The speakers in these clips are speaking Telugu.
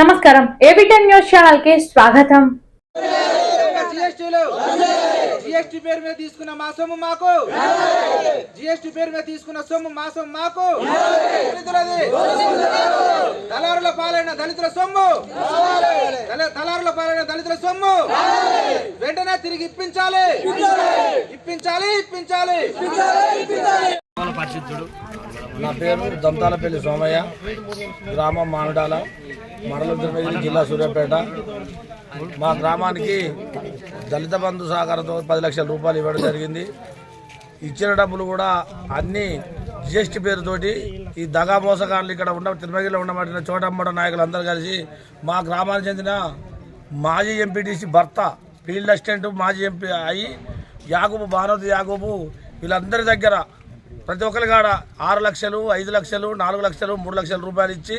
నమస్కారం. ఏబీ టెన్ న్యూస్ ఛానల్కి స్వాగతం. జిఎస్టీలు జిఎస్టీ పేరు మీద తీసుకున్న మా సొమ్ము మాకు. జిఎస్టీ పేరు మీద తీసుకున్న సొమ్ము మా సొమ్ము మాకు. దళారుల పాలైన దళితుల సొమ్ము. దళ- దళారుల పాలైన దళితుల సొమ్ము. వెంటనే తిరిగి ఇప్పించాలి. ఇప్పించాలి ఇప్పించాలి. నా పేరు దంతాలపల్లి సోమయ్య గ్రామం మామిడాల మండలం తిరుమల జిల్లా సూర్యాపేట. మా గ్రామానికి దళిత బంధు సహకారంతో పది లక్షల రూపాయలు ఇవ్వడం జరిగింది. ఇచ్చిన డబ్బులు కూడా అన్ని జిఎస్టీ పేరుతోటి ఈ దగా మోసగాళ్ళు ఇక్కడ ఉన్న తిరుమగిలో ఉండబడిన చోటమ్మడ నాయకులు అందరూ కలిసి మా గ్రామానికి చెందిన మాజీ ఎంపీటీసీ భర్త ఫీల్డ్ అసిస్టెంట్ మాజీ ఎంపీ అయి యాగుబు భానోత్ యాగుబు వీళ్ళందరి దగ్గర ప్రతి ఒక్కరి కాడ ఆరు లక్షలు ఐదు లక్షలు నాలుగు లక్షలు మూడు లక్షల రూపాయలు ఇచ్చి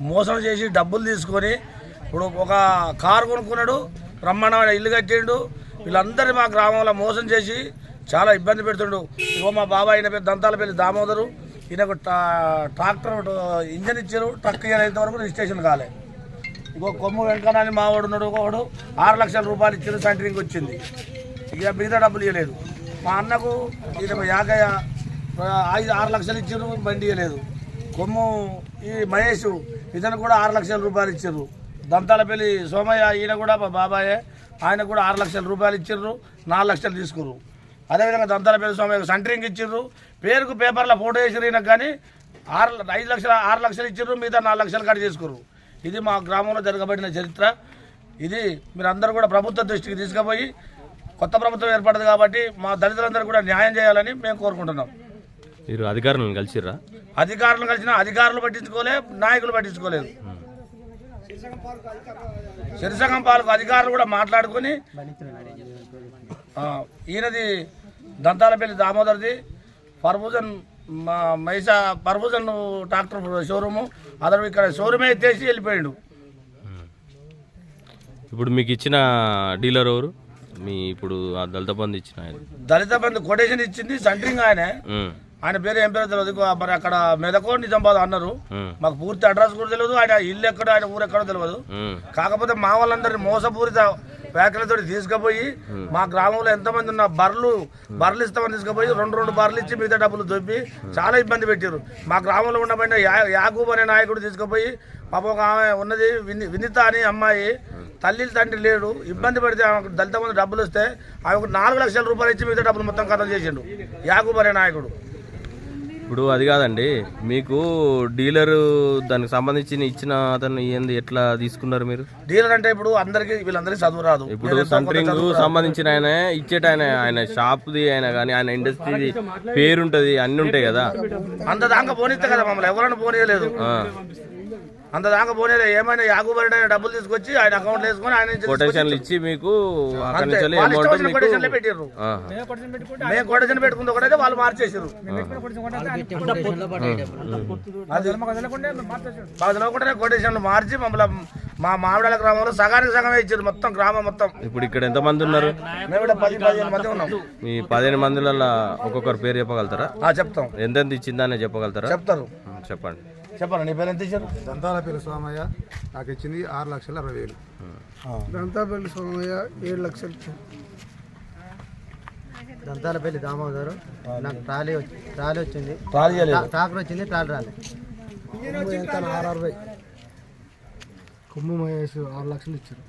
మోసం చేసి డబ్బులు తీసుకొని ఇప్పుడు ఒక కారు కొనుక్కున్నాడు బ్రహ్మాండమైన ఇల్లు కట్టిండు. వీళ్ళందరినీ మా గ్రామంలో మోసం చేసి చాలా ఇబ్బంది పెడుతుండు. ఇగో మా బాబాయ్ ఈయన పేరు దంతాలపల్లి దామోదరు. ఈయనకు ట్రా- ట్రాక్టర్ ఇంజన్ ఇచ్చారు ట్రక్ ఇయర్ వరకు రిజిస్ట్రేషన్ కాలే ఇంకో కొమ్ము వెంకనాన్ని మావాడు ఉన్నాడు ఒకడు ఆరు లక్షల రూపాయలు ఇచ్చారు సెంటరింగ్ వచ్చింది. ఇక మిగతా డబ్బులు ఇవ్వలేదు మా అన్నకు ఈయన యాగయ్య ఐదు ఆరు లక్షలు ఇచ్చారు బండి ఇవ్వలేదు కొమ్ము ఈ మహేష్ ఇతను కూడా ఆరు లక్షల రూపాయలు ఇచ్చారు. దంతాలపల్లి సోమయ్య ఈయన కూడా మా బాబాయే ఆయన కూడా ఆరు లక్షల రూపాయలు ఇచ్చారు నాలుగు లక్షలు తీసుకురు. అదేవిధంగా దంతాలపల్లి సోమయ్య సెంటరింగ్ ఇచ్చారు. పేరుకు పేపర్లో ఫోటో వేసారు ఈయనకు కానీ ఆరు ఐదు లక్షల ఆరు లక్షలు ఇచ్చారు మిగతా నాలుగు లక్షలు కాడ తీసుకురు. ఇది మా గ్రామంలో జరగబడిన చరిత్ర. ఇది మీరందరూ కూడా ప్రభుత్వ దృష్టికి తీసుకుపోయి కొత్త ప్రభుత్వం ఏర్పడదు కాబట్టి మా దళితులందరూ కూడా న్యాయం చేయాలని మేము కోరుకుంటున్నాం. మీరు అధికారులను కలిసిర్రా? అధికారులు కలిసిన అధికారులు పట్టించుకోలే నాయకులు పట్టించుకోలేదు. శరిసంగం పాలకు అధికారులు కూడా మాట్లాడుకొని ఈయనది దంతాలపల్లి దామోదర్ది పర్భూజన్ మైసా పర్భూజన్ ట్రాక్టర్ షోరూము అతను ఇక్కడ షోరూమే ఎత్తేసి వెళ్ళిపోయాడు. ఇప్పుడు మీకు ఇచ్చిన డీలర్ ఎవరు? మీ ఇప్పుడు ఆ దళిత బంధు ఇచ్చిన దళిత బంధు కొటేషన్ ఇచ్చింది సెంటరింగ్ ఆయనే. ఆయన పేరు ఏం పేరు తెలియదు మరి అక్కడ మెదకో నిజామాబాద్ అన్నారు. మాకు పూర్తి అడ్రస్ కూడా తెలియదు ఆయన ఇల్లు ఎక్కడో ఆయన ఊరు ఎక్కడో తెలియదు కాకపోతే మా వాళ్ళందరినీ మోసపూరిత వ్యాఖ్యలతో తీసుకుపోయి మా. గ్రామంలో ఎంతమంది ఉన్న బర్రెలు బర్రెలు ఇస్తామని తీసుకుపోయి రెండు రెండు బర్రెలు ఇచ్చి మిగతా డబ్బులు దొబ్బి చాలా ఇబ్బంది పెట్టారు మా గ్రామంలో ఉండబడిన యా- యాకూబ్ అనే నాయకుడు తీసుకుపోయి పాప ఒక ఆమె ఉన్నది విని వినిత అని అమ్మాయి. తల్లి తండ్రి లేడు. ఇబ్బంది పడితే ఆమెకు దళిత మంది డబ్బులు వస్తే ఆమెకు నాలుగు లక్షల రూపాయలు ఇచ్చి మిగతా డబ్బులు మొత్తం ఖతం చేసిండు. యాకూబ్ అనే నాయకుడు. ఇప్పుడు అది కాదండి మీకు డీలర్ దానికి సంబంధించిన ఇచ్చిన అతను ఏంది ఎట్లా తీసుకున్నారు మీరు? డీలర్ అంటే ఇప్పుడు అందరికి వీళ్ళందరికీ చదువు రాదు. ఇప్పుడు సెంటరింగ్. సంబంధించిన ఆయన ఇచ్చేట ఆయన ఆయన షాప్ది ఆయన కానీ ఆయన ఇండస్ట్రీది పేరుంటది అన్ని ఉంటాయి కదా. అంత దాకా పోనిస్తే కదా మమ్మల్ని. ఎవరైనా పోనీయలేదు. అంత దాకా పోనీయలేదు ఏమైనా యాగుబడి డబ్బులు తీసుకొచ్చి ఆయన అకౌంట్ వేసుకొని ఆయన కొటేషన్లు ఇచ్చి మీకు కొటేషన్లే ఆహా. మేము కొటేషన్ పెట్టుకుంది ఒకటైతే వాళ్ళు మార్చేసారు తెలియకుండానే కొటేషన్లు మార్చి మమ్మల్ని మా మామిడాల గ్రామంలో సగానికి సగమే ఇచ్చారు మొత్తం గ్రామం మొత్తం. ఇప్పుడు ఇక్కడ ఎంతమంది ఉన్నారు? మేము కూడా పది పదిహేను మంది ఉన్నాం. మీ పదిహేను మందిలలో ఒక్కొక్కరు పేరు చెప్పగలుగుతారా? ఆ, చెప్తాం. ఎంతెంత ఇచ్చిందని చెప్పగలుగుతారా? చెప్తారు. చెప్పండి. చెప్పండి నీ పేరు ఎంత ఇచ్చారు? దంతాలపల్లి సోమయ్య నాకు ఇచ్చింది ఆరు లక్షల అరవై వేలు. దంతాపల్లి సోమయ్య ఏడు లక్షలు దంతాలపల్లి దామోదరు నాకు ట్రాలీ ట్రాలీ వచ్చింది. ట్రాలీ ట్రాక్టర్ వచ్చింది ట్రాలీ రాలే. ఆరు అరవై కొమ్ము మహేష్ ఆరు లక్షలు ఇచ్చారు.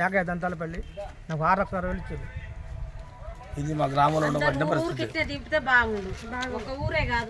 యాకయ్య దంతాలపల్లి నాకు ఆరు లక్షల అరవై వేలు ఇచ్చారు. ఇది మా గ్రామంలో ఉండబడిన పరిస్థితి. బాగుండు. ఒక ఊరే కాదు.